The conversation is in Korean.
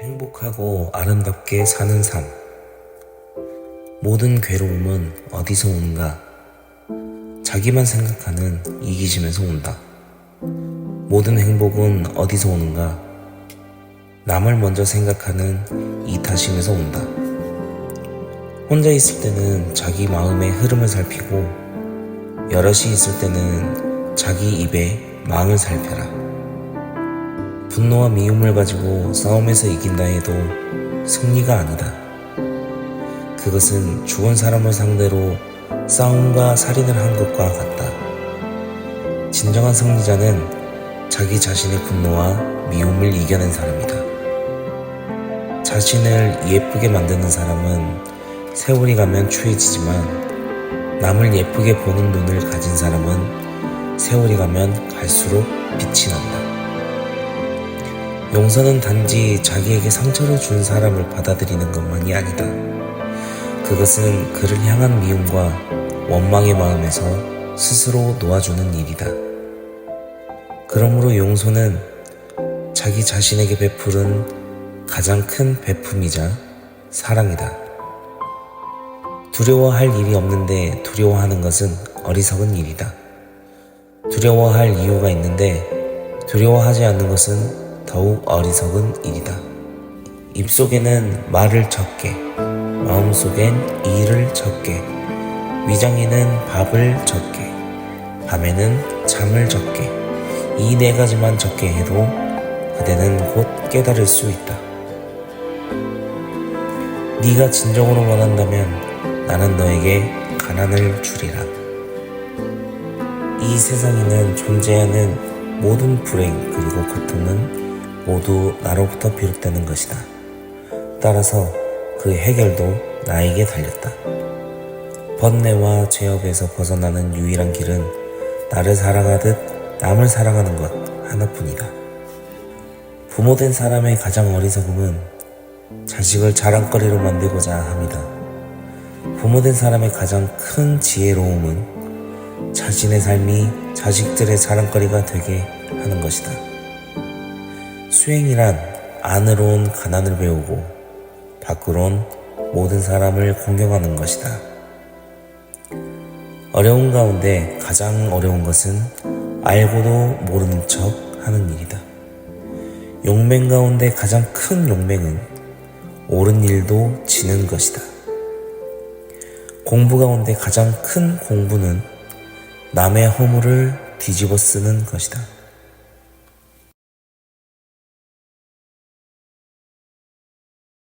행복하고 아름답게 사는 삶. 모든 괴로움은 어디서 오는가? 자기만 생각하는 이기심에서 온다. 모든 행복은 어디서 오는가? 남을 먼저 생각하는 이타심에서 온다. 혼자 있을 때는 자기 마음의 흐름을 살피고, 여럿이 있을 때는 자기 입에 마음을 살펴라. 분노와 미움을 가지고 싸움에서 이긴다 해도 승리가 아니다. 그것은 죽은 사람을 상대로 싸움과 살인을 한 것과 같다. 진정한 승리자는 자기 자신의 분노와 미움을 이겨낸 사람이다. 자신을 예쁘게 만드는 사람은 세월이 가면 추해지지만 남을 예쁘게 보는 눈을 가진 사람은 세월이 가면 갈수록 빛이 난다. 용서는 단지 자기에게 상처를 준 사람을 받아들이는 것만이 아니다. 그것은 그를 향한 미움과 원망의 마음에서 스스로 놓아주는 일이다. 그러므로 용서는 자기 자신에게 베푸는 가장 큰 베품이자 사랑이다. 두려워할 일이 없는데 두려워하는 것은 어리석은 일이다. 두려워할 이유가 있는데 두려워하지 않는 것은 더욱 어리석은 일이다. 입속에는 말을 적게, 마음속엔 일을 적게, 위장에는 밥을 적게, 밤에는 잠을 적게, 이 네 가지만 적게 해도 그대는 곧 깨달을 수 있다. 네가 진정으로 원한다면 나는 너에게 가난을 주리라. 이 세상에는 존재하는 모든 불행 그리고 고통은 모두 나로부터 비롯되는 것이다. 따라서 그 해결도 나에게 달렸다. 번뇌와 죄업에서 벗어나는 유일한 길은 나를 사랑하듯 남을 사랑하는 것 하나뿐이다. 부모된 사람의 가장 어리석음은 자식을 자랑거리로 만들고자 합니다. 부모된 사람의 가장 큰 지혜로움은 자신의 삶이 자식들의 자랑거리가 되게 하는 것이다. 수행이란 안으로 온 가난을 배우고 밖으로 온 모든 사람을 공경하는 것이다. 어려운 가운데 가장 어려운 것은 알고도 모르는 척 하는 일이다. 용맹 가운데 가장 큰 용맹은 옳은 일도 지는 것이다. 공부 가운데 가장 큰 공부는 남의 허물을 뒤집어 쓰는 것이다.